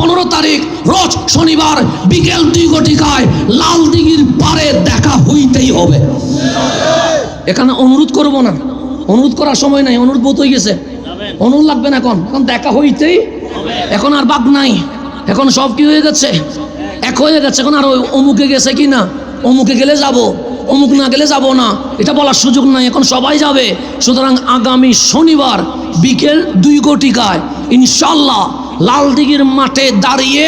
পনেরো তারিখ, রোজ শনিবার বিকেল দুই ঘটিকায় লাল দিঘির পারে দেখা হইতেই হবে। এখানে অনুরোধ করব না। অনুরোধ করার সময় নাই, অনুরোধ বোধ হয়ে গেছে। অনুরোধ লাগবে না এখন। এখন দেখা হইতেই এখন আর বাঘ নাই। এখন সব কি হয়ে গেছে? এক হয়ে গেছে। এখন আর ওই অমুকে গেছে কি না? অমুকে গেলে যাব। অমুক না গেলে যাব না। এটা বলার সুযোগ নাই। এখন সবাই যাবে। সুতরাং আগামী শনিবার বিকেল দুই কোটিকায় ইনশাল্লাহ লালদিঘির মাঠে দাঁড়িয়ে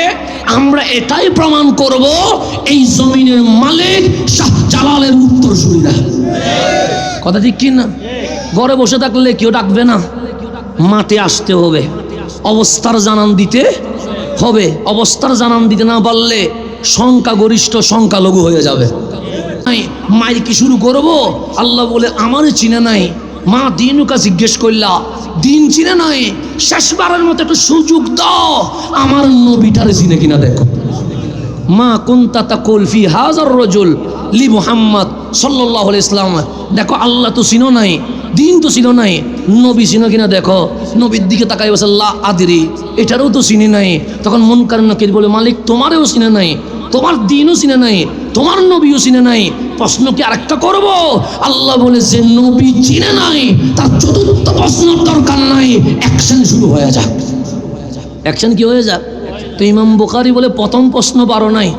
আমরা এটাই প্রমাণ করব, এই জমিনের মালিক শাহ জালালের উত্তরসূরিরা কথা ঠিক কি না? ঘরে বসে থাকলে কেউ ডাকবে না। মাঠে আসতে হবে। অবস্থার জানান দিতে হবে। অবস্থার জানান দিতে না পারলে সংখ্যাগরিষ্ঠ সংখ্যালঘু হয়ে যাবে। মাইকি শুরু করব? আল্লাহ বলে আমার চিনে নাই। মা দিনুকা জিজ্ঞেস করলা, দিন চিনে নাই শেষবারের মতো একটু সুযোগ আমার নবীটার চিনে কিনা দেখো। মা কুন্তা তাকুল কলফি হাজার রজুল লি মুহাম্মদ আলাইহি ইসলাম দেখো, আল্লাহ তো চিনো নাই, দিন তো ছিল নাই, নবী চিনো কিনা দেখো। নবীর দিকে তাকাই বসে আদিরি, এটারও তো চিনি নাই। তখন মন কারণ বলে, মালিক, তোমারও চিনে নাই, তোমার দিনও চিনে নাই, তোমার নবীও চিনে নাই। প্রশ্ন কি আরেকটা করব? আল্লাহ বলে যে নবী চিনে নাই, তার চতুর্থ প্রশ্নের দরকার নাই অ্যাকশন শুরু হয়ে যাক। অ্যাকশন কি হয়ে যাক? তো ইমাম বুখারি বলে প্রথম প্রশ্ন পারো নাই,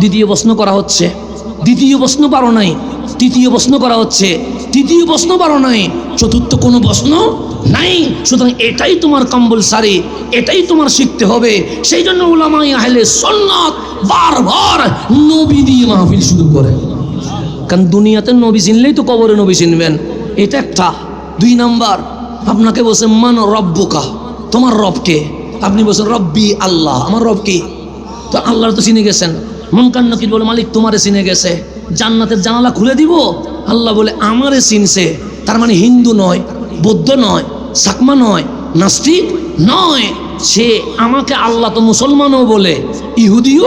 দ্বিতীয় প্রশ্ন করা হচ্ছে। দ্বিতীয় প্রশ্ন পারো নাই, তৃতীয় প্রশ্ন করা হচ্ছে। তৃতীয় প্রশ্ন পারো নাই, চতুর্থ কোনো প্রশ্ন নাই। সুতরাং এটাই তোমার কম্বল সারি এটাই তোমার শিখতে হবে। সেই জন্য উলামাই আহলে সন্ন্যত বারবার নবী দিয়ে মাহফিল শুরু করে। কারণ দুনিয়াতে নবী চিনলেই তো কবরে নবী চিনবেন। এটা একটা। দুই নাম্বার, আপনাকে বলছে, মান রব্বুকা? তোমার রবকে আপনি বলছেন, রব্বি আল্লাহ। আমার রব কি? তো আল্লাহর তো চিনে গেছেন। মন কান্নকির বলে, মালিক, তোমারে চিনে গেছে। জান্নাতের জানালা খুলে দিব? আল্লাহ বলে, আমারে চিনছে। তার মানে হিন্দু নয়, বৌদ্ধ নয়, সাকমা নয়, নাস্তিক নয়। সে আমাকে আল্লাহ তো মুসলমানও বলে, ইহুদিও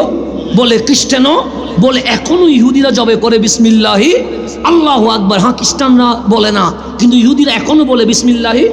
বলে, খ্রিস্টানও বলে, এখনও ইহুদিরা জবে করে, বিসমিল্লাহি। আল্লাহ আকবর। হ্যাঁ খ্রিস্টানরা বলে না, কিন্তু ইহুদিরা এখনও বলে, বিসমিল্লাহি।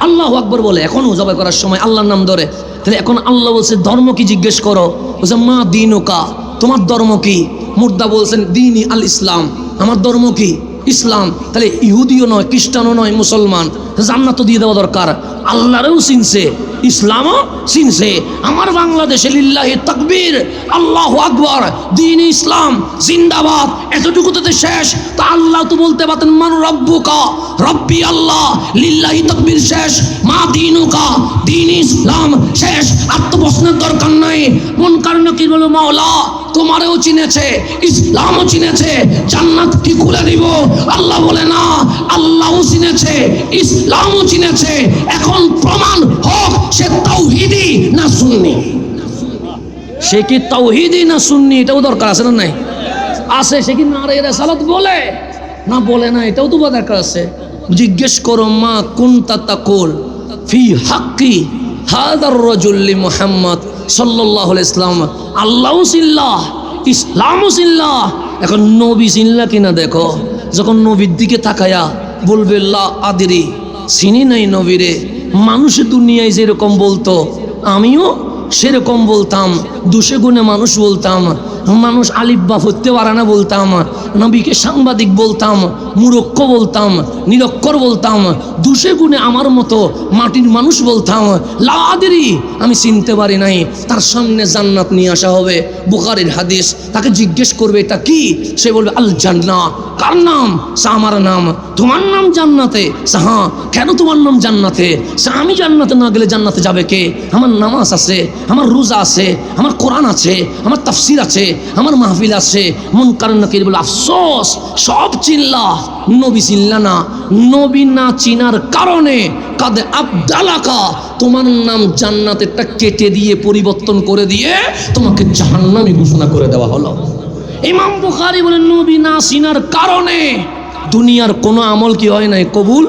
আল্লাহ আকবর বলে, এখনও জবে করার সময় আল্লাহর নাম ধরে। তাহলে এখন আল্লাহ বলছে, ধর্ম কি জিজ্ঞেস করো? বলছে, মা দিন ওকা তোমার ধর্ম কি? মুর্দা বলছেন দিনই আল ইসলাম আমার ধর্ম কি? ইসলাম, তাহলে ইহুদিও নয়, খ্রিস্টানও নয়, মুসলমান, জান্নাতও দিয়ে দেওয়া দরকার। আল্লাহরেও চিনছে, ইসলামও চিনছে। আমার বাংলাদেশে লিল্লাহি তকবীর, আল্লাহ আকবর, দিন ইসলাম, জিন্দাবাদ এতটুকু এতটুকুতে শেষ। তা আল্লাহ তো বলতে পারতেন, মান রব্বুকা রব্বি আল্লাহ লিল্লাহি তাকবীর শেষ, মা দিনুকা, দিন ইসলাম শেষ। আত্মপ্রশ্নের দরকার নাই। কোন কারণে কি বলো মাওলা? তোমারও চিনেছে, ইসলামও চিনেছে, জান্নাত কি খুলে দিব? আল্লাহ বলে না, আল্লাহও চিনেছে, ইসলামও চিনেছে। এখন প্রমাণ হোক, সে তাওহিদি না সুন্নি? সে কি তাওহিদি না সুন্নি? এটাও দরকার আছে না নাই? আছে, সে কি নারে রেসালাত বলে? না বলে না, এটাও তো দরকার আছে। জিজ্ঞেস করো, মা কোন তাকুল ফি হাক্কি হাদার রজুল্লি মুহাম্মদ আলাইহি ইসলাম আল্লাহও সিল্লাহ ইসলামও সিল্লাহ। এখন নবী চিনলা কিনা দেখো? যখন নবীর দিকে তাকায়া বলবে আদিরি, চিনি নাই নবীরে। মানুষ দুনিয়ায় যেরকম বলতো, আমিও সেরকম বলতাম, দুশে গুণে মানুষ বলতাম, মানুষ আলিব্বা হতে পারে না বলতাম, নবীকে সাংবাদিক বলতাম, মুরক্ষ বলতাম, নিরক্ষর বলতাম, দুশে গুণে আমার মতো মাটির মানুষ বলতাম, লাদেরই আমি চিনতে পারি নাই, তার সামনে জান্নাত নিয়ে আসা হবে। বুখারের হাদিস, তাকে জিজ্ঞেস করবে এটা কি? সে বলবে আল জান্না কার নাম? সা আমার নাম। তোমার নাম জান্নাতে? সা হ্যাঁ। কেন তোমার নাম জান্নাতে? সা, আমি জান্নাতে না গেলে জান্নাতে যাবে কে? আমার নামাজ আছে। আমার রোজা আছে, আমার কোরআন আছে, আমার তাফসির আছে, আমার মাহফিল আছে। মন কারণ না বলে, আফসোস, সব চিল্লা। নবী চিল্লা না। নবী না চিনার কারণে কাদে আবদালাকা? তোমার নাম জান্নাতেরটা কেটে দিয়ে, পরিবর্তন করে দিয়ে তোমাকে জাহান্নামী ঘোষণা করে দেওয়া হলো। ইমাম বুখারি বলেন নবী না চিনার কারণে দুনিয়ার কোনো আমল কি হয় নাই? কবুল?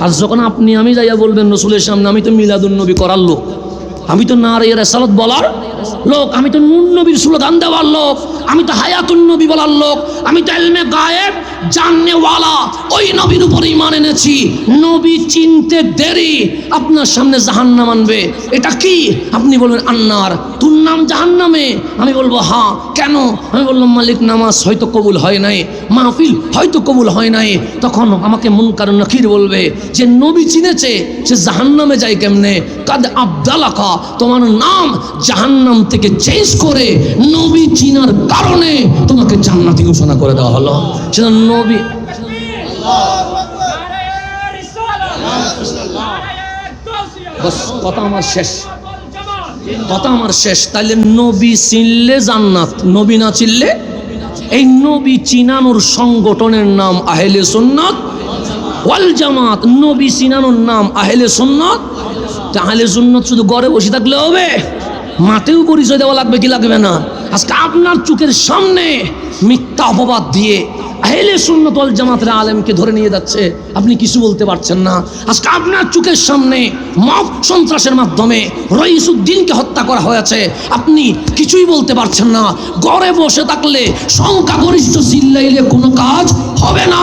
আর যখন আপনি, আমি যাইয়া বলবেন, রসুলের সামনে আমি তো মিলাদুন নবী করার লোক। আমি তো নারীর রেসালত বলার লোক, আমি তো নুন নবীর স্লোগান দেওয়ার লোক, আমি তো হায়াতুন নবী বলার লোক, আমি তো এলমে গায়েব, জাননেওয়ালা, ওই নবীর উপর ইমান এনেছি। নবী চিনতে দেরি, আপনার সামনে জাহান্নাম আনবে। এটা কি? আপনি বলবেন, আন্নার। তোর নাম জাহান্নামে? আমি বলব হ্যাঁ কেন? আমি বললাম, মালিক, নামাজ হয়তো কবুল হয় নাই, মাহফিল হয়তো কবুল হয় নাই। তখন আমাকে মন কারণ নকির বলবে যে, নবী চিনেছে, সে জাহান্নামে যায় কেমনে? কাদ আবদালাকা তোমার নাম জাহান্নাম থেকে চেঞ্জ করে নবী চিনার কারণে তোমাকে জান্নাতি ঘোষণা করে দেওয়া হলো। সেটা নবী কথা আমার শেষ। কথা আমার শেষ। তাইলে নবী চিনলে জান্নাত, নবী না চিনলে? এই নবী চিনানোর সংগঠনের নাম আহেলে সুন্নাত। ওয়াল জামাত, নবী চিনানোর নাম আহেলে সুন্নাত। তা জন্য শুধু গড়ে বসে থাকলে হবে? মাঠেও পরিচয় দেওয়া লাগবে, কি লাগবে না? আজকে আপনার চোখের সামনে মিথ্যা অপবাদ দিয়ে আহেলে সুন্নত ওয়াল জামাতের আলেমকে ধরে নিয়ে যাচ্ছে। আপনি কিছু বলতে পারছেন না। আজকে আপনার চোখের সামনে মব সন্ত্রাসের মাধ্যমে রইসুদ্দিনকে হত্যা করা হয়েছে। আপনি কিছুই বলতে পারছেন না। ঘরে বসে থাকলে সংখ্যাগরিষ্ঠ চিল্লাইলে কোনো কাজ হবে না।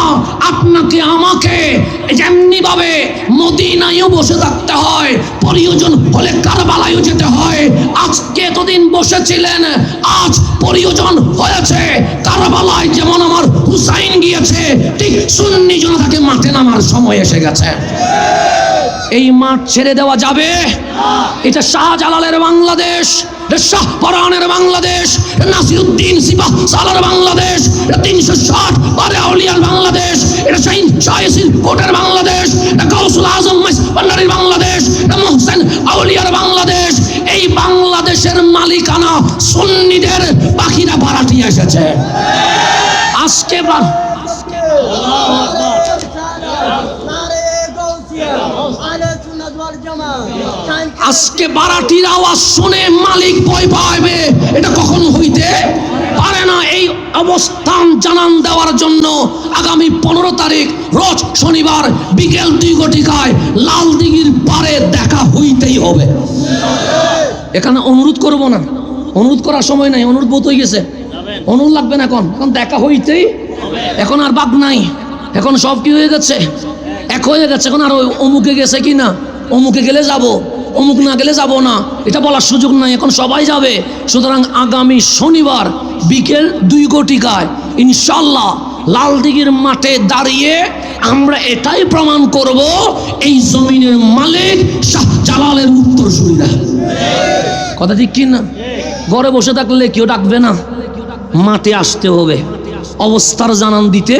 আপনাকে, আমাকে যেমনি ভাবে মদিনায়ও বসে থাকতে হয়, প্রয়োজন হলে কারবালায়ও যেতে হয়। আজকে এতদিন বসেছিলেন, আজ প্রয়োজন হয়েছে কারবালায়। যেমন আমার হুসাইন গিয়েছে, ঠিক সুন্নি জনতাকে মাঠে নামার সময় এসে গেছে। এই মাঠ ছেড়ে দেওয়া যাবে। এটা শাহজালালের বাংলাদেশ, এটা শাহপরানের বাংলাদেশ, এটা নাসিরুদ্দিন সিপাহ সালার বাংলাদেশ তিনশো ষাট বারে আউলিয়ার বাংলাদেশ, এটা শাহিন শাহিসির কোটের বাংলাদেশ, এটা কাউসুল আজম ভান্ডারির বাংলাদেশ, এটা মোহসেন আউলিয়ার বাংলাদেশ। এই বাংলাদেশের মালিকানা সুন্নিদের পাখিরা ভাড়াটিয়ে এসেছে। আজকে বা- আজকে বারাটির আওয়াজ শুনে মালিক ভয় পাইবে এটা কখন হইতে পারে না। এই অবস্থান জানান দেওয়ার জন্য আগামী পনেরো তারিখ, রোজ শনিবার বিকেল দুই ঘটিকায় লাল দিঘির পারে দেখা হইতেই হবে। এখানে অনুরোধ করব না। অনুরোধ করার সময় নাই, অনুরোধ বোধ হয়ে গেছে। অনুরোধ লাগবে না এখন। এখন দেখা হইতেই এখন আর বাঘ নাই। এখন সব কি হয়ে গেছে? এক হয়ে গেছে। এখন আর ওই অমুকে গেছে কি না? অমুকে গেলে যাব। অমুক না গেলে যাব না। এটা বলার সুযোগ নাই। এখন সবাই যাবে। সুতরাং আগামী শনিবার বিকেল দুই কোটিকায় ইনশাল্লাহ লালদিঘির মাঠে দাঁড়িয়ে আমরা এটাই প্রমাণ করব, এই জমিনের মালিক শাহ জালালের উত্তর সুবিধা কথা ঠিক কি না? ঘরে বসে থাকলে কেউ ডাকবে না। মাঠে আসতে হবে। অবস্থার জানান দিতে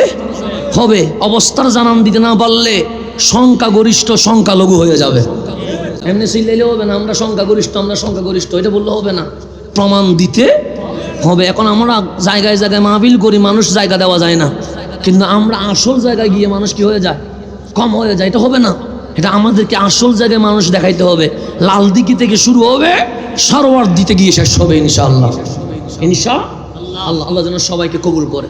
হবে। অবস্থার জানান দিতে না পারলে সংখ্যাগরিষ্ঠ সংখ্যালঘু হয়ে যাবে। এমনি সিলাইলে হবে না, আমরা সংখ্যাগরিষ্ঠ আমরা সংখ্যাগরিষ্ঠ, এটা বললে হবে না। প্রমাণ দিতে হবে। এখন আমরা জায়গায় জায়গায় মাহবিল করি, মানুষ জায়গা দেওয়া যায় না। কিন্তু আমরা আসল জায়গায় গিয়ে মানুষ কি হয়ে যায়? কম হয়ে যায়, এটা হবে না। এটা আমাদেরকে আসল জায়গায় মানুষ দেখাইতে হবে। লাল দিকি থেকে শুরু হবে, সরোয়ার দিতে গিয়ে শেষ হবে ইনশাআল্লাহ। ইনশা আল্লাহ আল্লাহ যেন সবাইকে কবুল করে।